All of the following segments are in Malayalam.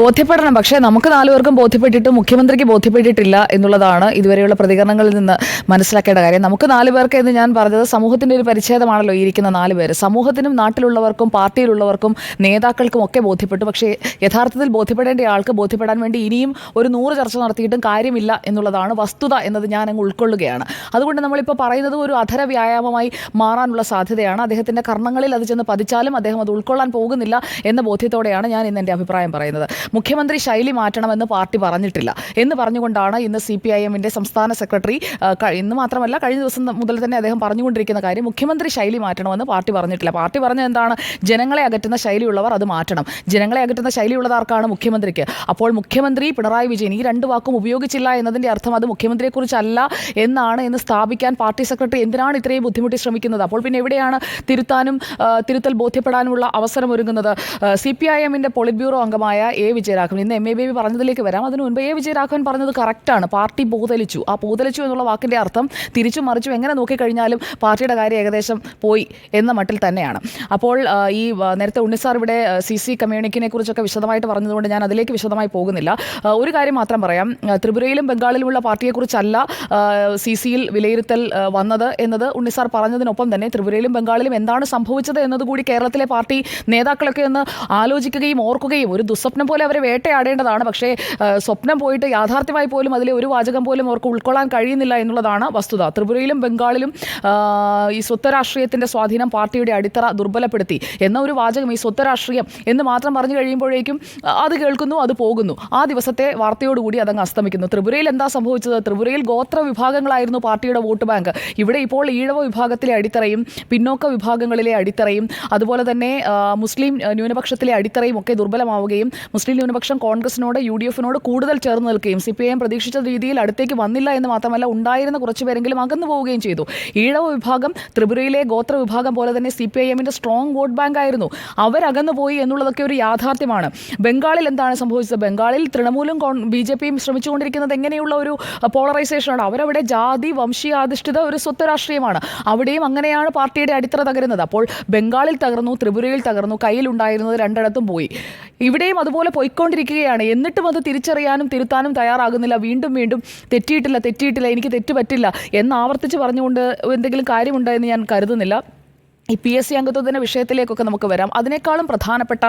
ബോധ്യപ്പെടണം. പക്ഷേ നമുക്ക് നാലുപേർക്കും ബോധ്യപ്പെട്ടിട്ട് മുഖ്യമന്ത്രിക്ക് ബോധ്യപ്പെട്ടിട്ടില്ല എന്നുള്ളതാണ് ഇതുവരെയുള്ള പ്രതികരണങ്ങളിൽ നിന്ന് മനസ്സിലാക്കേണ്ട കാര്യം. നമുക്ക് നാല് പേർക്ക് എന്ന് ഞാൻ പറഞ്ഞത് സമൂഹത്തിന്റെ ഒരു പരിച്ഛേദമാണല്ലോ ഇരിക്കുന്ന നാല് പേര്. സമൂഹത്തിനും നാട്ടിലുള്ളവർക്കും പാർട്ടിയിലുള്ളവർക്കും നേതാക്കൾക്കും ഒക്കെ ബോധ്യപ്പെട്ടു. പക്ഷേ യഥാർത്ഥത്തിൽ ബോധ്യപ്പെടേണ്ട ആൾക്ക് ബോധ്യപ്പെടാൻ വേണ്ടി ഇനിയും ഒരു നൂറ് ചർച്ച നടത്തിയിട്ടും കാര്യമില്ല എന്നുള്ളതാണ് വസ്തുത എന്നത് ഞാൻ അങ്ങ് ഉൾക്കൊള്ളുകയാണ്. അതുകൊണ്ട് നമ്മളിപ്പോൾ പറയുന്നത് ഒരു അധര വ്യായാമമായി മാറാനുള്ള സാധ്യതയാണ്. അദ്ദേഹത്തിന്റെ കർണങ്ങളിൽ അത് ചെന്ന് പതിച്ചാലും അദ്ദേഹം അത് ഉൾക്കൊള്ളാൻ പോകുന്നില്ല എന്ന ബോധ്യത്തോടെയാണ് ഞാൻ ഇന്ന് എന്റെ അഭിപ്രായം പറയുന്നത്. മുഖ്യമന്ത്രി ശൈലി മാറ്റണമെന്ന് പാർട്ടി പറഞ്ഞിട്ടില്ല. എന്ന് പറഞ്ഞുകൊണ്ടാണ് ഇന്ന് സി പി ഐ എമ്മിന്റെ സംസ്ഥാന സെക്രട്ടറി ഇന്ന് മാത്രമല്ല കഴിഞ്ഞ ദിവസം മുതൽ തന്നെ അദ്ദേഹം പറഞ്ഞുകൊണ്ടിരിക്കുന്ന കാര്യം മുഖ്യമന്ത്രി ശൈലി മാറ്റണമെന്ന് പാർട്ടി പറഞ്ഞിട്ടില്ല. പാർട്ടി പറഞ്ഞത് എന്താണ്? ജനങ്ങളെ അകറ്റുന്ന ശൈലിയുള്ളവർ അത് മാറ്റണം. ജനങ്ങളെ അകറ്റുന്ന ശൈലിയുള്ളതാർക്കാണ് മുഖ്യമന്ത്രിക്ക്? അപ്പോൾ മുഖ്യമന്ത്രി പിണറായി വിജയൻ ഈ രണ്ട് വാക്കും ഉപയോഗിച്ചില്ല എന്നതിന്റെ അർത്ഥം അത് മുഖ്യമന്ത്രിയെക്കുറിച്ചല്ല എന്നാണ് എന്ന് സ്ഥാപിക്കാൻ പാർട്ടി സെക്രട്ടറി എന്തിനാണ് ഇത്രയും ബുദ്ധിമുട്ടി ശ്രമിക്കുന്നത്? അപ്പോൾ പിന്നെ എവിടെയാണ് തിരുത്താനും തിരുത്തൽ ബോധ്യപ്പെടാനുമുള്ള അവസരം ഒരുങ്ങുന്നത് സി പി ഐ എമ്മിന്റെ പോളിറ്റ് ബ്യൂറോ അംഗമായ എ വിജയരാഘവൻ. ഇന്ന് എം എ ബേബി പറഞ്ഞതിലേക്ക് വരാം. അതിന് മുൻപ് എ വിജയരാഘവൻ പറഞ്ഞത് കറക്റ്റാണ് പാർട്ടി പൂതലിച്ചു ആ പൂതലിച്ചു എന്നുള്ള വാക്കിന്റെ അർത്ഥം തിരിച്ചും മറിച്ചും എങ്ങനെ നോക്കിക്കഴിഞ്ഞാലും പാർട്ടിയുടെ കാര്യം ഏകദേശം പോയി എന്ന മട്ടിൽ തന്നെയാണ്. അപ്പോൾ ഈ നേരത്തെ ഉണ്ണിസാർ ഇവിടെ സി സി കമ്മ്യൂണിക്കിനെ കുറിച്ചൊക്കെ വിശദമായിട്ട് പറഞ്ഞതുകൊണ്ട് ഞാൻ അതിലേക്ക് വിശദമായി പോകുന്നില്ല. ഒരു കാര്യം മാത്രം പറയാം. ത്രിപുരയിലും ബംഗാളിലുമുള്ള പാർട്ടിയെക്കുറിച്ചല്ല സി സിയിൽ വിലയിരുത്തൽ വന്നത് എന്നത് ഉണ്ണിസാർ പറഞ്ഞതിനൊപ്പം തന്നെ ത്രിപുരയിലും ബംഗാളിലും എന്താണ് സംഭവിച്ചത് എന്നതുകൂടി കേരളത്തിലെ പാർട്ടി നേതാക്കളൊക്കെ ഒന്ന് ആലോചിക്കുകയും ഓർക്കുകയും ഒരു ദുസ്വപ്നം പോലെ അവരെ വേട്ടയാടേണ്ടതാണ്. പക്ഷേ സ്വപ്നം പോയിട്ട് യാഥാർത്ഥ്യമായി പോലും അതിലെ ഒരു വാചകം പോലും അവർക്ക് ഉൾക്കൊള്ളാൻ കഴിയുന്നില്ല എന്നുള്ളതാണ് വസ്തുത. ത്രിപുരയിലും ബംഗാളിലും ഈ സ്വത്ത് രാഷ്ട്രീയത്തിന്റെ സ്വാധീനം പാർട്ടിയുടെ അടിത്തറ ദുർബലപ്പെടുത്തി. എന്ന ഒരു വാചകം ഈ സ്വത്ത് രാഷ്ട്രീയം എന്ന് മാത്രം പറഞ്ഞു കഴിയുമ്പോഴേക്കും അത് കേൾക്കുന്നു അത് പോകുന്നു. ആ ദിവസത്തെ വാർത്തയോടുകൂടി അതങ്ങ് അസ്തമിക്കുന്നു. ത്രിപുരയിൽ എന്താ സംഭവിച്ചത്? ത്രിപുരയിൽ ഗോത്ര വിഭാഗങ്ങളായിരുന്നു പാർട്ടിയുടെ വോട്ട് ബാങ്ക്. ഇവിടെ ഇപ്പോൾ ഈഴവ വിഭാഗത്തിലെ അടിത്തറയും പിന്നോക്ക വിഭാഗങ്ങളിലെ അടിത്തറയും അതുപോലെ തന്നെ മുസ്ലിം ന്യൂനപക്ഷത്തിലെ അടിത്തറയും ഒക്കെ ദുർബലമാവുകയും മുസ്ലിം ന്യൂനപക്ഷം കോൺഗ്രസിനോട് യു ഡി എഫിനോട് കൂടുതൽ ചേർന്ന് നിൽക്കുകയും സി പി ഐ എം പ്രതീക്ഷിച്ച രീതിയിൽ അടുത്തേക്ക് വന്നില്ല എന്ന് മാത്രമല്ല ഉണ്ടായിരുന്ന കുറച്ച് പേരെങ്കിലും അകന്നു പോവുകയും ചെയ്തു. ഈഴവ വിഭാഗം ത്രിപുരയിലെ ഗോത്ര വിഭാഗം പോലെ തന്നെ സി പി ഐ എമ്മിന്റെ സ്ട്രോങ് വോട്ട് ബാങ്ക് ആയിരുന്നു. അവരകന്നു പോയി എന്നുള്ളതൊക്കെ ഒരു യാഥാർത്ഥ്യമാണ്. ബംഗാളിൽ എന്താണ് സംഭവിച്ചത്? ബംഗാളിൽ തൃണമൂലും ബി ജെ പിയും ശ്രമിച്ചുകൊണ്ടിരിക്കുന്നത് എങ്ങനെയുള്ള ഒരു പോളറൈസേഷനാണ് അവരവിടെ ജാതി വംശീയാധിഷ്ഠിത ഒരു സ്വത്ത് രാഷ്ട്രീയമാണ്. അവിടെയും അങ്ങനെയാണ് പാർട്ടിയുടെ അടിത്തറ തകരുന്നത്. അപ്പോൾ ബംഗാളിൽ തകർന്നു ത്രിപുരയിൽ തകർന്നു കയ്യിലുണ്ടായിരുന്നത് രണ്ടിടത്തും പോയി. ഇവിടെയും അതുപോലെ പോയിക്കൊണ്ടിരിക്കുകയാണ്. എന്നിട്ടും അത് തിരിച്ചറിയാനും തിരുത്താനും തയ്യാറാകുന്നില്ല. വീണ്ടും വീണ്ടും തെറ്റിയിട്ടില്ല തെറ്റിയിട്ടില്ല എനിക്ക് തെറ്റ് പറ്റില്ല എന്ന് ആവർത്തിച്ച് പറഞ്ഞുകൊണ്ട് എന്തെങ്കിലും കാര്യമുണ്ടോ എന്ന് ഞാൻ കരുതുന്നില്ല. ഈ പി എസ് സി അംഗത്വത്തിന്റെ വിഷയത്തിലേക്കൊക്കെ നമുക്ക് വരാം. അതിനേക്കാളും പ്രധാനപ്പെട്ട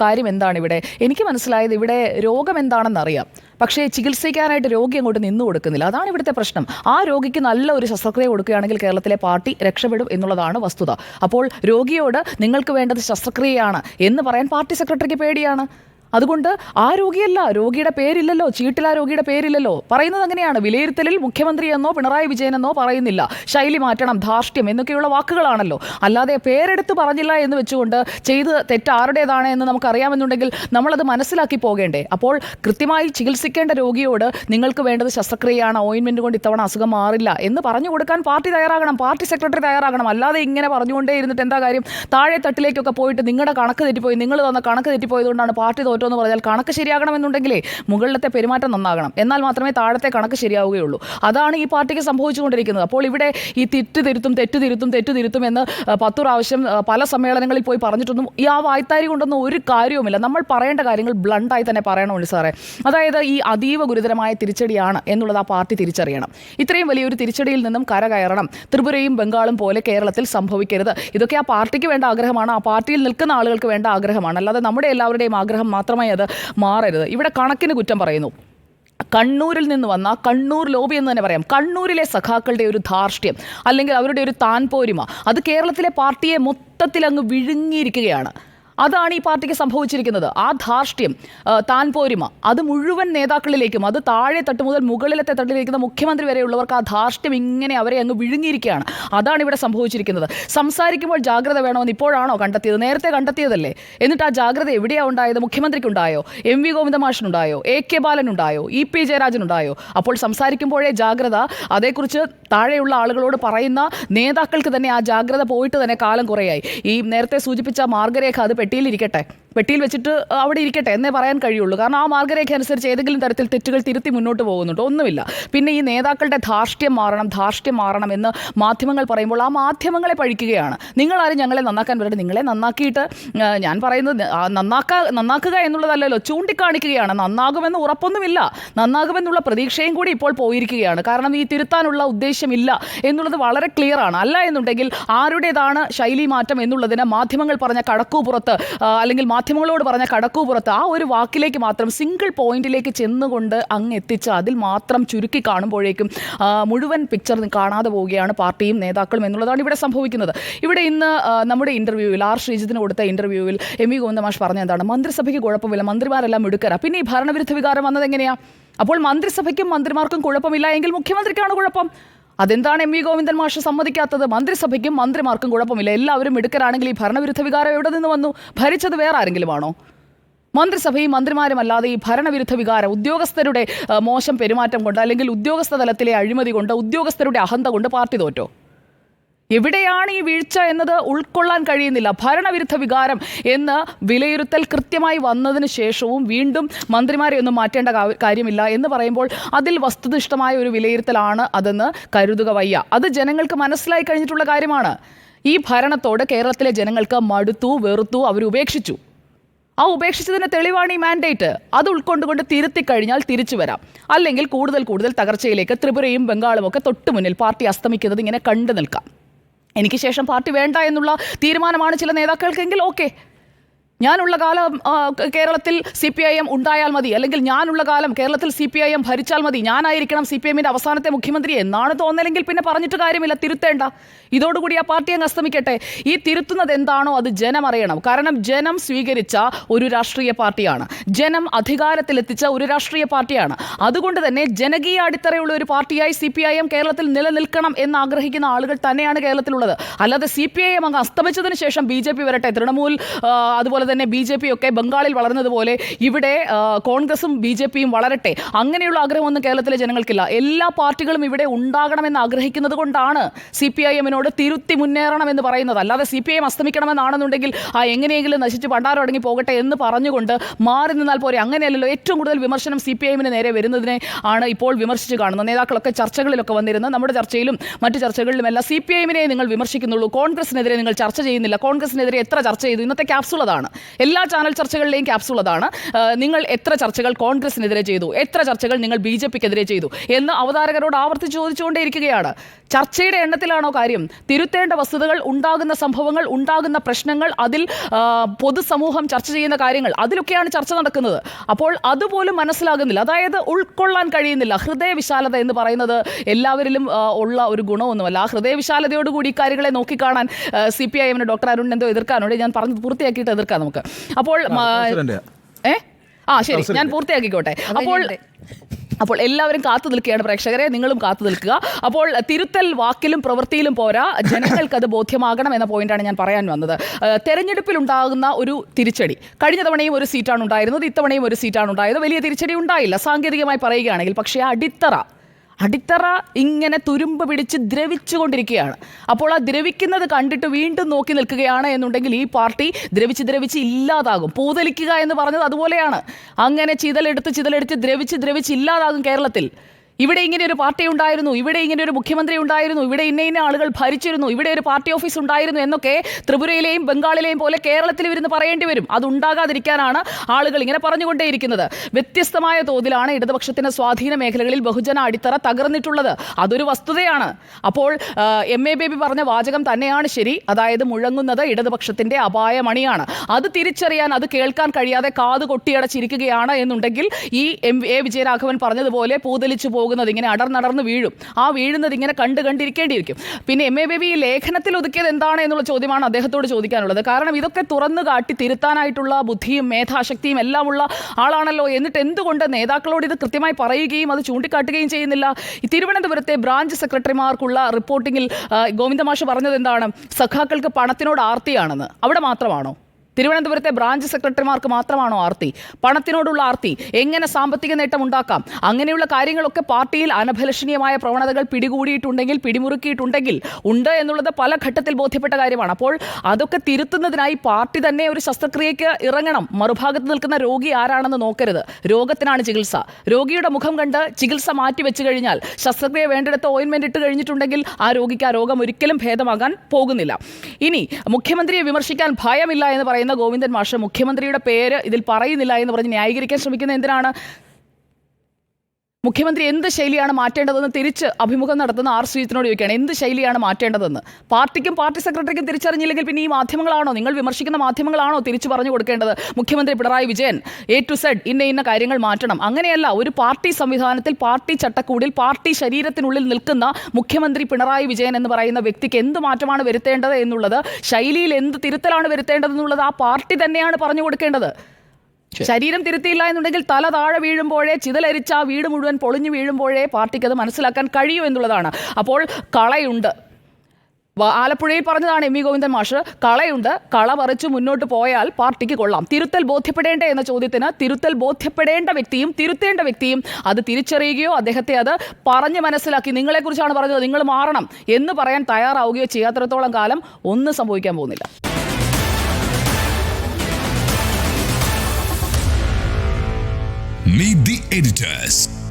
കാര്യം എന്താണ് ഇവിടെ? എനിക്ക് മനസ്സിലായത് ഇവിടെ രോഗം എന്താണെന്നറിയാം. പക്ഷേ ചികിത്സിക്കാനായിട്ട് രോഗി അങ്ങോട്ട് നിന്നു കൊടുക്കുന്നില്ല. അതാണ് ഇവിടുത്തെ പ്രശ്നം. ആ രോഗിക്ക് നല്ല ഒരു ശസ്ത്രക്രിയ കൊടുക്കുകയാണെങ്കിൽ കേരളത്തിലെ പാർട്ടി രക്ഷപ്പെടും എന്നുള്ളതാണ് വസ്തുത. അപ്പോൾ രോഗിയോട് നിങ്ങൾക്ക് വേണ്ടത് ശസ്ത്രക്രിയയാണ് എന്ന് പറയാൻ പാർട്ടി സെക്രട്ടറിക്ക് പേടിയാണ്. അതുകൊണ്ട് ആ രോഗിയല്ല രോഗിയുടെ പേരില്ലല്ലോ ചീട്ടിൽ ആ രോഗിയുടെ പേരില്ലല്ലോ. പറയുന്നത് അങ്ങനെയാണ്. വിലയിരുത്തലിൽ മുഖ്യമന്ത്രി എന്നോ പിണറായി വിജയൻ എന്നോ പറയുന്നില്ല. ശൈലി മാറ്റണം ധാർഷ്ട്യം എന്നൊക്കെയുള്ള വാക്കുകളാണല്ലോ. അല്ലാതെ പേരെടുത്ത് പറഞ്ഞില്ല എന്ന് വെച്ചുകൊണ്ട് ചെയ്ത് തെറ്റ് ആരുടേതാണ് എന്ന് നമുക്കറിയാമെന്നുണ്ടെങ്കിൽ നമ്മളത് മനസ്സിലാക്കി പോകേണ്ടേ. അപ്പോൾ കൃത്യമായി ചികിത്സിക്കേണ്ട രോഗിയോട് നിങ്ങൾക്ക് വേണ്ടത് ശസ്ത്രക്രിയയാണ്. ഓയിൻമെന്റ് കൊണ്ട് ഇത്തവണ അസുഖം മാറില്ല എന്ന് പറഞ്ഞു കൊടുക്കാൻ പാർട്ടി തയ്യാറാകണം. പാർട്ടി സെക്രട്ടറി തയ്യാറാകണം. അല്ലാതെ ഇങ്ങനെ പറഞ്ഞുകൊണ്ടേ ഇരുന്നിട്ട് എന്താ കാര്യം? താഴെ തട്ടിലേക്കൊക്കെ പോയിട്ട് നിങ്ങളുടെ കണക്ക് തെറ്റിപ്പോയി. നിങ്ങൾ തന്ന കണക്ക് തെറ്റിപ്പോയതുകൊണ്ടാണ് പാർട്ടി തോറ്റോന്ന് പറഞ്ഞാൽ കണക്ക് ശരിയാകണമെന്നുണ്ടെങ്കിലേ മുകളിലത്തെ പെരുമാറ്റം നന്നാകണം. എന്നാൽ മാത്രമേ താഴത്തെ കണക്ക് ശരിയാവുകയുള്ളൂ. അതാണ് ഈ പാർട്ടിക്ക് സംഭവിച്ചുകൊണ്ടിരിക്കുന്നത്. അപ്പോൾ ഇവിടെ ഈ തെറ്റ് തിരുത്തും തെറ്റ് തിരുത്തും തെറ്റ് തിരുത്തും എന്ന് പത്ത് പ്രാവശ്യം പല സമ്മേളനങ്ങളിൽ പോയി പറഞ്ഞിട്ടൊന്നും ഈ ആ വായ്ത്താരി കൊണ്ടൊന്നും ഒരു കാര്യവുമില്ല. നമ്മൾ പറയേണ്ട കാര്യങ്ങൾ ബ്ലണ്ടായി തന്നെ പറയണമുണ്ട് സാറേ. അതായത് ഈ അതീവ ഗുരുതരമായ തിരിച്ചടിയാണ് എന്നുള്ളത് ആ പാർട്ടി തിരിച്ചറിയണം. ഇത്രയും വലിയൊരു തിരിച്ചടിയിൽ നിന്നും കരകയറണം. ത്രിപുരയും ബംഗാളും പോലെ കേരളത്തിൽ സംഭവിക്കരുത്. ഇതൊക്കെ ആ പാർട്ടിക്ക് വേണ്ട ആഗ്രഹമാണ്. ആ പാർട്ടിയിൽ നിൽക്കുന്ന ആളുകൾക്ക് വേണ്ട ആഗ്രഹമാണ്. അല്ലാതെ നമ്മുടെ എല്ലാവരുടെയും ആഗ്രഹം മാത്രമേ അത് മാറരുത്. ഇവിടെ കണക്കിന് കുറ്റം പറയുന്നു. കണ്ണൂരിൽ നിന്ന് വന്ന കണ്ണൂർ ലോബി എന്ന് തന്നെ പറയാം. കണ്ണൂരിലെ സഖാക്കളുടെ ഒരു ധാർഷ്ട്യം അല്ലെങ്കിൽ അവരുടെ ഒരു താൻപോരിമ. അത് കേരളത്തിലെ പാർട്ടിയെ മൊത്തത്തിൽ അങ്ങ് വിഴുങ്ങിയിരിക്കുകയാണ്. അതാണ് ഈ പാർട്ടിക്ക് സംഭവിച്ചിരിക്കുന്നത്. ആ ധാർഷ്ട്യം താൻ പോരുമ അത് മുഴുവൻ നേതാക്കളിലേക്കും അത് താഴെ തട്ട് മുതൽ മുകളിലത്തെ തട്ടിലിരിക്കുന്ന മുഖ്യമന്ത്രി വരെയുള്ളവർക്ക് ആ ധാർഷ്ട്യം ഇങ്ങനെ അവരെ അങ്ങ് വിഴുങ്ങിയിരിക്കുകയാണ്. അതാണ് ഇവിടെ സംഭവിച്ചിരിക്കുന്നത്. സംസാരിക്കുമ്പോൾ ജാഗ്രത വേണമെന്ന് ഇപ്പോഴാണോ കണ്ടെത്തിയത്? നേരത്തെ കണ്ടെത്തിയതല്ലേ? എന്നിട്ട് ആ ജാഗ്രത എവിടെയാണ് ഉണ്ടായത്? മുഖ്യമന്ത്രിക്കുണ്ടായോ? എം വി ഗോവിന്ദമാഷനുണ്ടായോ? എ കെ ബാലനുണ്ടായോ? ഇ പി ജയരാജനുണ്ടായോ? അപ്പോൾ സംസാരിക്കുമ്പോഴേ ജാഗ്രത അതേക്കുറിച്ച് താഴെയുള്ള ആളുകളോട് പറയുന്ന നേതാക്കൾക്ക് തന്നെ ആ ജാഗ്രത പോയിട്ട് തന്നെ കാലം കുറയായി. ഈ നേരത്തെ സൂചിപ്പിച്ച മാർഗരേഖ അത് പെട്ടിയിലിരിക്കട്ടെ. പെട്ടിയിൽ വെച്ചിട്ട് അവിടെ ഇരിക്കട്ടെ എന്നേ പറയാൻ കഴിയുള്ളൂ. കാരണം ആ മാർഗരേഖ അനുസരിച്ച് ഏതെങ്കിലും തരത്തിൽ തെറ്റുകൾ തിരുത്തി മുന്നോട്ട് പോകുന്നുണ്ട്. ഒന്നുമില്ല. പിന്നെ ഈ നേതാക്കളുടെ ധാർഷ്ട്യം മാറണം ധാർഷ്ട്യം മാറണം എന്ന് മാധ്യമങ്ങൾ പറയുമ്പോൾ ആ മാധ്യമങ്ങളെ പഴിക്കുകയാണ്. നിങ്ങളാരും ഞങ്ങളെ നന്നാക്കാൻ വരട്ടെ. നിങ്ങളെ നന്നാക്കിയിട്ട് ഞാൻ പറയുന്നത് നന്നാക്ക നന്നാക്കുക എന്നുള്ളതല്ലല്ലോ. ചൂണ്ടിക്കാണിക്കുകയാണ്. നന്നാകുമെന്ന് ഉറപ്പൊന്നുമില്ല. നന്നാകുമെന്നുള്ള പ്രതീക്ഷയും കൂടി ഇപ്പോൾ പോയിരിക്കുകയാണ്. കാരണം ഈ തിരുത്താനുള്ള ഉദ്ദേശമില്ല എന്നുള്ളത് വളരെ ക്ലിയർ ആണ്. അല്ല എന്നുണ്ടെങ്കിൽ ആരുടേതാണ് ശൈലി മാറ്റം എന്നുള്ളതിന് മാധ്യമങ്ങൾ പറഞ്ഞ കടക്കൂപുറത്ത് പുറത്ത് അല്ലെങ്കിൽ മാധ്യമങ്ങളോട് പറഞ്ഞ കടക്കൂപുറത്ത് ആ ഒരു വാക്കിലേക്ക് മാത്രം സിംഗിൾ പോയിന്റിലേക്ക് ചെന്നുകൊണ്ട് അങ്ങ് എത്തിച്ച് അതിൽ മാത്രം ചുരുക്കി കാണുമ്പോഴേക്കും മുഴുവൻ പിക്ചർ കാണാതെ പോവുകയാണ് പാർട്ടിയും നേതാക്കളും എന്നുള്ളതാണ് ഇവിടെ സംഭവിക്കുന്നത്. ഇവിടെ ഇന്ന് നമ്മുടെ ഇന്റർവ്യൂവിൽ ആർ. ശ്രീജിത്തിന് കൊടുത്ത ഇന്റർവ്യൂവിൽ എം വി ഗോവിന്ദമാഷ് പറഞ്ഞ എന്താണ്? മന്ത്രിസഭയ്ക്ക് കുഴപ്പമില്ല മന്ത്രിമാരെല്ലാം എടുക്കറ പിന്നെ ഈ ഭരണവിരുദ്ധ വികാരം വന്നത് എങ്ങനെയാ? അപ്പോൾ മന്ത്രിസഭയ്ക്കും മന്ത്രിമാർക്കും കുഴപ്പമില്ല എങ്കിൽ മുഖ്യമന്ത്രിക്കാണ് കുഴപ്പം. അതെന്താണ് എം വി ഗോവിന്ദൻ മാഷ് സമ്മതിക്കാത്തത്? മന്ത്രിസഭയ്ക്കും മന്ത്രിമാർക്കും കുഴപ്പമില്ല. എല്ലാവരും മിടുക്കരാണെങ്കിൽ ഈ ഭരണവിരുദ്ധ വികാരം എവിടെ നിന്ന് വന്നു? ഭരിച്ചത് വേറെ ആരെങ്കിലും ആണോ മന്ത്രിസഭയും മന്ത്രിമാരും അല്ലാതെ ഈ ഭരണവിരുദ്ധ വികാരം ഉദ്യോഗസ്ഥരുടെ മോശം പെരുമാറ്റം കൊണ്ട് അല്ലെങ്കിൽ ഉദ്യോഗസ്ഥ തലത്തിലെ അഴിമതി കൊണ്ട് ഉദ്യോഗസ്ഥരുടെ അഹന്ത കൊണ്ട് പാർട്ടി തോറ്റോ? എവിടെയാണ് ഈ വീഴ്ച എന്നത് ഉൾക്കൊള്ളാൻ കഴിയുന്നില്ല. ഭരണവിരുദ്ധ വികാരം എന്ന് വിലയിരുത്തൽ കൃത്യമായി വന്നതിന് ശേഷവും വീണ്ടും മന്ത്രിമാരെ ഒന്നും മാറ്റേണ്ട കാര്യമില്ല എന്ന് പറയുമ്പോൾ അതിൽ വസ്തുനിഷ്ഠമായ ഒരു വിലയിരുത്തലാണ് അതെന്ന് കരുതുക വയ്യ. അത് ജനങ്ങൾക്ക് മനസ്സിലായി കഴിഞ്ഞിട്ടുള്ള കാര്യമാണ്. ഈ ഭരണത്തോട് കേരളത്തിലെ ജനങ്ങൾക്ക് മടുത്തു വെറുത്തു അവർ ഉപേക്ഷിച്ചു. ആ ഉപേക്ഷിച്ചതിന് തെളിവാണ് ഈ മാൻഡേറ്റ്. അത് ഉൾക്കൊണ്ടുകൊണ്ട് തിരുത്തി കഴിഞ്ഞാൽ തിരിച്ചു വരാം. അല്ലെങ്കിൽ കൂടുതൽ കൂടുതൽ തകർച്ചയിലേക്ക് ത്രിപുരയും ബംഗാളും ഒക്കെ തൊട്ടു മുന്നിൽ പാർട്ടി അസ്തമിക്കുന്നത് ഇങ്ങനെ കണ്ടു നിൽക്കാം. എനിക്ക് ശേഷം പാർട്ടി വേണ്ട എന്നുള്ള തീരുമാനമാണ് ചില നേതാക്കൾക്കെങ്കിൽ ഓക്കെ. ഞാനുള്ള കാലം കേരളത്തിൽ സി പി ഐ എം ഉണ്ടായാൽ മതി. അല്ലെങ്കിൽ ഞാനുള്ള കാലം കേരളത്തിൽ സി പി ഐ എം ഭരിച്ചാൽ മതി. ഞാനായിരിക്കണം സി പി എമ്മിന്റെ അവസാനത്തെ മുഖ്യമന്ത്രി എന്നാണ് തോന്നലെങ്കിൽ പിന്നെ പറഞ്ഞിട്ട് കാര്യമില്ല. തിരുത്തേണ്ട. ഇതോടുകൂടി ആ പാർട്ടി അങ്ങ് അസ്തമിക്കട്ടെ. ഈ തിരുത്തുന്നത് എന്താണോ അത് ജനം അറിയണം. കാരണം ജനം സ്വീകരിച്ച ഒരു രാഷ്ട്രീയ പാർട്ടിയാണ്. ജനം അധികാരത്തിലെത്തിച്ച ഒരു രാഷ്ട്രീയ പാർട്ടിയാണ്. അതുകൊണ്ട് തന്നെ ജനകീയ അടിത്തറയുള്ള ഒരു പാർട്ടിയായി സി പി ഐ എം കേരളത്തിൽ നിലനിൽക്കണം എന്ന് ആഗ്രഹിക്കുന്ന ആളുകൾ തന്നെയാണ് കേരളത്തിലുള്ളത്. അല്ലാതെ സി പി ഐ എം അങ്ങ് അസ്തമിച്ചതിന് ശേഷം ബി ജെ പി വരട്ടെ. തൃണമൂൽ അതുപോലെ തന്നെ ബി ജെ പി ഒക്കെ ബംഗാളിൽ വളർന്നതുപോലെ ഇവിടെ കോൺഗ്രസും ബി ജെ പിയും വളരട്ടെ. അങ്ങനെയുള്ള ആഗ്രഹമൊന്നും കേരളത്തിലെ ജനങ്ങൾക്കില്ല. എല്ലാ പാർട്ടികളും ഇവിടെ ഉണ്ടാകണമെന്ന് ആഗ്രഹിക്കുന്നത് കൊണ്ടാണ് സി പി ഐ എമ്മിനോട് തിരുത്തി മുന്നേറണം എന്ന് പറയുന്നത്. അല്ലാതെ സി പി ഐ എം അസ്തമിക്കണമെന്നാണെന്നുണ്ടെങ്കിൽ ആ എങ്ങനെയെങ്കിലും നശിച്ച് പണ്ടാരം അടങ്ങി പോകട്ടെ എന്ന് പറഞ്ഞുകൊണ്ട് മാറി നിന്നാൽ പോരെ. അങ്ങനെയല്ലല്ലോ ഏറ്റവും കൂടുതൽ വിമർശനം സി പി ഐ നേരെ വരുന്നതിനെ ആണ് ഇപ്പോൾ വിമർശിച്ച് കാണുന്നത്. നേതാക്കളൊക്കെ ചർച്ചകളിലൊക്കെ വന്നിരുന്നു. നമ്മുടെ ചർച്ചയിലും മറ്റു ചർച്ചകളിലുമെല്ലാം സി പി ഐ എമ്മിനെ നിങ്ങൾ വിമർശിക്കുന്നുള്ളൂ. കോൺഗ്രസിനെതിരെ നിങ്ങൾ ചർച്ച ചെയ്യുന്നില്ല. കോൺഗ്രസിനെതിരെ എത്ര ചർച്ച ചെയ്തു? ഇന്നത്തെ ക്യാപ്സുള്ളതാണ് എല്ലാ ചാനൽ ചർച്ചകളിലെയും ക്യാപ്സൂൾ നിങ്ങൾ എത്ര ചർച്ചകൾ കോൺഗ്രസിനെതിരെ ചെയ്തു? എത്ര ചർച്ചകൾ നിങ്ങൾ ബി ജെ പിക്കെതിരെ ചെയ്തു? എന്ന് അവതാരകരോട് ആവർത്തിച്ച് ചോദിച്ചുകൊണ്ടേയിരിക്കുകയാണ്. ചർച്ചയുടെ എണ്ണത്തിലാണോ കാര്യം? തിരുത്തേണ്ട വസ്തുതകൾ ഉണ്ടാകുന്ന സംഭവങ്ങൾ ഉണ്ടാകുന്ന പ്രശ്നങ്ങൾ അതിൽ പൊതുസമൂഹം ചർച്ച ചെയ്യുന്ന കാര്യങ്ങൾ അതിലൊക്കെയാണ് ചർച്ച നടക്കുന്നത്. അപ്പോൾ അതുപോലും മനസ്സിലാകുന്നില്ല. അതായത് ഉൾക്കൊള്ളാൻ കഴിയുന്നില്ല. ഹൃദയവിശാലത എന്ന് പറയുന്നത് എല്ലാവരിലും ഉള്ള ഒരു ഗുണമൊന്നുമല്ല. ആ ഹൃദയവിശാലതയോടുകൂടി ഇക്കാര്യങ്ങളെ നോക്കിക്കാണാൻ സി പി ഐ എമ്മിന് ഡോക്ടർ അരുൺ എന്തോ എതിർക്കാനുണ്ട്. ഞാൻ പറഞ്ഞത് പൂർത്തിയാക്കിയിട്ട് എതിർക്കാം നമുക്ക്. അപ്പോൾ ഏ? ആ ശരി. ഞാൻ പൂർത്തിയാക്കിക്കോട്ടെ. അപ്പോൾ അപ്പോൾ എല്ലാവരും കാത്തു നിൽക്കുകയാണ് പ്രേക്ഷകരെ. നിങ്ങളും കാത്തു നിൽക്കുക. അപ്പോൾ തിരുത്തൽ വാക്കിലും പ്രവൃത്തിയിലും പോരാ. ജനങ്ങൾക്ക് അത് ബോധ്യമാകണം എന്ന പോയിന്റാണ് ഞാൻ പറയാൻ വന്നത്. ഉണ്ടാകുന്ന ഒരു തിരിച്ചടി. കഴിഞ്ഞ തവണയും ഒരു സീറ്റാണ് ഉണ്ടായിരുന്നത്. ഇത്തവണയും ഒരു സീറ്റാണ് ഉണ്ടായത്. വലിയ തിരിച്ചടി ഉണ്ടായില്ല. സാങ്കേതികമായി പറയുകയാണെങ്കിൽ പക്ഷേ അടിത്തറ അടിത്തറ ഇങ്ങനെ തുരുമ്പ് പിടിച്ച് ദ്രവിച്ചുകൊണ്ടിരിക്കുകയാണ്. അപ്പോൾ ആ ദ്രവിക്കുന്നത് കണ്ടിട്ട് വീണ്ടും നോക്കി നിൽക്കുകയാണ് എന്നുണ്ടെങ്കിൽ ഈ പാർട്ടി ദ്രവിച്ച് ദ്രവിച്ച് ഇല്ലാതാകും. പൂതലിക്കുക എന്ന് പറഞ്ഞത് അതുപോലെയാണ്. അങ്ങനെ ചിതലെടുത്ത് ചിതലെടുത്ത് ദ്രവിച്ച് ദ്രവിച്ച് ഇല്ലാതാകും കേരളത്തിൽ. ഇവിടെ ഇങ്ങനെ ഒരു പാർട്ടി ഉണ്ടായിരുന്നു ഇവിടെ ഇങ്ങനെ ഒരു മുഖ്യമന്ത്രി ഉണ്ടായിരുന്നു ഇവിടെ ഇന്ന ഇന്ന ആളുകൾ ഭരിച്ചിരുന്നു ഇവിടെ ഒരു പാർട്ടി ഓഫീസ് ഉണ്ടായിരുന്നു എന്നൊക്കെ ത്രിപുരയിലെയും ബംഗാളിലെയും പോലെ കേരളത്തിൽ ഇരുന്ന് പറയേണ്ടി വരും. അതുണ്ടാകാതിരിക്കാനാണ് ആളുകൾ ഇങ്ങനെ പറഞ്ഞുകൊണ്ടേയിരിക്കുന്നത്. വ്യത്യസ്തമായ തോതിലാണ് ഇടതുപക്ഷത്തിന്റെ സ്വാധീന മേഖലകളിൽ ബഹുജന അടിത്തറ തകർന്നിട്ടുള്ളത്. അതൊരു വസ്തുതയാണ്. അപ്പോൾ എം എ ബേബി പറഞ്ഞ വാചകം തന്നെയാണ് ശരി. അതായത് മുഴങ്ങുന്നത് ഇടതുപക്ഷത്തിന്റെ അപായമണിയാണ് അത് തിരിച്ചറിയാൻ അത് കേൾക്കാൻ കഴിയാതെ കാത് കൊട്ടിയടച്ചിരിക്കുകയാണ് എന്നുണ്ടെങ്കിൽ ഈ എം എ വിജയരാഘവൻ പറഞ്ഞതുപോലെ പൂതലിച്ചു പോകുന്നത് ഇങ്ങനെ അടർന്നടർന്ന് വീഴും. ആ വീഴുന്നത് ഇങ്ങനെ കണ്ട് കണ്ടിരിക്കേണ്ടിയിരിക്കും. പിന്നെ എം എ ബേബി ഈ ലേഖനത്തിൽ ഒതുക്കിയത് എന്താണ് എന്നുള്ള ചോദ്യമാണ് അദ്ദേഹത്തോട് ചോദിക്കാനുള്ളത്. കാരണം ഇതൊക്കെ തുറന്നു കാട്ടി തിരുത്താനായിട്ടുള്ള ബുദ്ധിയും മേധാശക്തിയും എല്ലാം ഉള്ള ആളാണല്ലോ എന്നിട്ട് എന്തുകൊണ്ട് നേതാക്കളോട് ഇത് കൃത്യമായി പറയുകയും അത് ചൂണ്ടിക്കാട്ടുകയും ചെയ്യുന്നില്ല? തിരുവനന്തപുരത്തെ ബ്രാഞ്ച് സെക്രട്ടറിമാർക്കുള്ള റിപ്പോർട്ടിങ്ങിൽ ഗോവിന്ദമാഷ് പറഞ്ഞത് എന്താണ്? സഖാക്കൾക്ക് പണത്തിനോട് ആർത്തിയാണെന്ന്. അവിടെ മാത്രമാണോ? തിരുവനന്തപുരത്തെ ബ്രാഞ്ച് സെക്രട്ടറിമാർക്ക് മാത്രമാണോ ആർത്തി? പണത്തിനോടുള്ള ആർത്തി? എങ്ങനെ സാമ്പത്തിക നേട്ടം ഉണ്ടാക്കാം? അങ്ങനെയുള്ള കാര്യങ്ങളൊക്കെ പാർട്ടിയിൽ അനഭലഷണീയമായ പ്രവണതകൾ പിടികൂടിയിട്ടുണ്ടെങ്കിൽ പിടിമുറുക്കിയിട്ടുണ്ടെങ്കിൽ ഉണ്ട് എന്നുള്ളത് പല ഘട്ടത്തിൽ ബോധ്യപ്പെട്ട കാര്യമാണ്. അപ്പോൾ അതൊക്കെ തിരുത്തുന്നതിനായി പാർട്ടി തന്നെ ഒരു ശസ്ത്രക്രിയയ്ക്ക് ഇറങ്ങണം. മറുഭാഗത്ത് നിൽക്കുന്ന രോഗി ആരാണെന്ന് നോക്കരുത്. രോഗത്തിനാണ് ചികിത്സ. രോഗിയുടെ മുഖം കണ്ട് ചികിത്സ മാറ്റി വെച്ച് കഴിഞ്ഞാൽ ശസ്ത്രക്രിയ വേണ്ടിടത്ത് ഓയിൻമെന്റ് ഇട്ട് കഴിഞ്ഞിട്ടുണ്ടെങ്കിൽ ആ രോഗിക്ക് ആ രോഗം ഒരിക്കലും ഭേദമാകാൻ പോകുന്നില്ല. ഇനി മുഖ്യമന്ത്രിയെ വിമർശിക്കാൻ ഭയമില്ല എന്ന് പറയുന്ന ഗോവിന്ദൻ മാഷ് മുഖ്യമന്ത്രിയുടെ പേര് ഇതിൽ പറയുന്നില്ല എന്ന് പറഞ്ഞ് ന്യായീകരിക്കാൻ ശ്രമിക്കുന്ന എന്തിനാണ്? മുഖ്യമന്ത്രി എന്ത് ശൈലിയാണ് മാറ്റേണ്ടതെന്ന് തിരിച്ച് അഭിമുഖം നടത്തുന്ന ആർ ശ്രീജിത്തിനോട് ചോദിക്കുകയാണ്. എന്ത് ശൈലിയാണ് മാറ്റേണ്ടതെന്ന്? പാർട്ടിക്കും പാർട്ടി സെക്രട്ടറിക്കും തിരിച്ചറിഞ്ഞില്ലെങ്കിൽ പിന്നെ ഈ മാധ്യമങ്ങളാണോ? നിങ്ങൾ വിമർശിക്കുന്ന മാധ്യമങ്ങളാണോ തിരിച്ചു പറഞ്ഞു കൊടുക്കേണ്ടത്? മുഖ്യമന്ത്രി Pinarayi Vijayan A to Z ഇന്ന ഇന്ന കാര്യങ്ങൾ മാറ്റണം. അങ്ങനെയല്ല ഒരു പാർട്ടി സംവിധാനത്തിൽ പാർട്ടി ചട്ടക്കൂടിൽ പാർട്ടി ശരീരത്തിനുള്ളിൽ നിൽക്കുന്ന മുഖ്യമന്ത്രി പിണറായി വിജയൻ എന്ന് പറയുന്ന വ്യക്തിക്ക് എന്ത് മാറ്റമാണ് വരുത്തേണ്ടത് എന്നുള്ളത് ശൈലിയിൽ എന്ത് തിരുത്തലാണ് വരുത്തേണ്ടതെന്നുള്ളത് ആ പാർട്ടി തന്നെയാണ് പറഞ്ഞു കൊടുക്കേണ്ടത്. ശരീരം തിരുത്തിയില്ല എന്നുണ്ടെങ്കിൽ തല താഴെ വീഴുമ്പോഴേ ചിതലരിച്ച വീട് മുഴുവൻ പൊളിഞ്ഞു വീഴുമ്പോഴേ പാർട്ടിക്ക് അത് മനസ്സിലാക്കാൻ കഴിയൂ എന്നുള്ളതാണ്. അപ്പോൾ കളയുണ്ട്. ആലപ്പുഴയിൽ പറഞ്ഞതാണ് എം വി ഗോവിന്ദൻ മാഷ് കളയുണ്ട് കള പറിച്ചു മുന്നോട്ട് പോയാൽ പാർട്ടിക്ക് കൊള്ളാം. തിരുത്തൽ ബോധ്യപ്പെടേണ്ട എന്ന ചോദ്യത്തിന് തിരുത്തൽ ബോധ്യപ്പെടേണ്ട വ്യക്തിയും തിരുത്തേണ്ട വ്യക്തിയും അത് തിരിച്ചറിയുകയോ അദ്ദേഹത്തെ അത് പറഞ്ഞ് മനസ്സിലാക്കി നിങ്ങളെക്കുറിച്ചാണ് പറഞ്ഞത് നിങ്ങൾ മാറണം എന്ന് പറയാൻ തയ്യാറാവുകയോ ചെയ്യാത്തിടത്തോളം കാലം ഒന്നും സംഭവിക്കാൻ പോകുന്നില്ല. Meet the editors.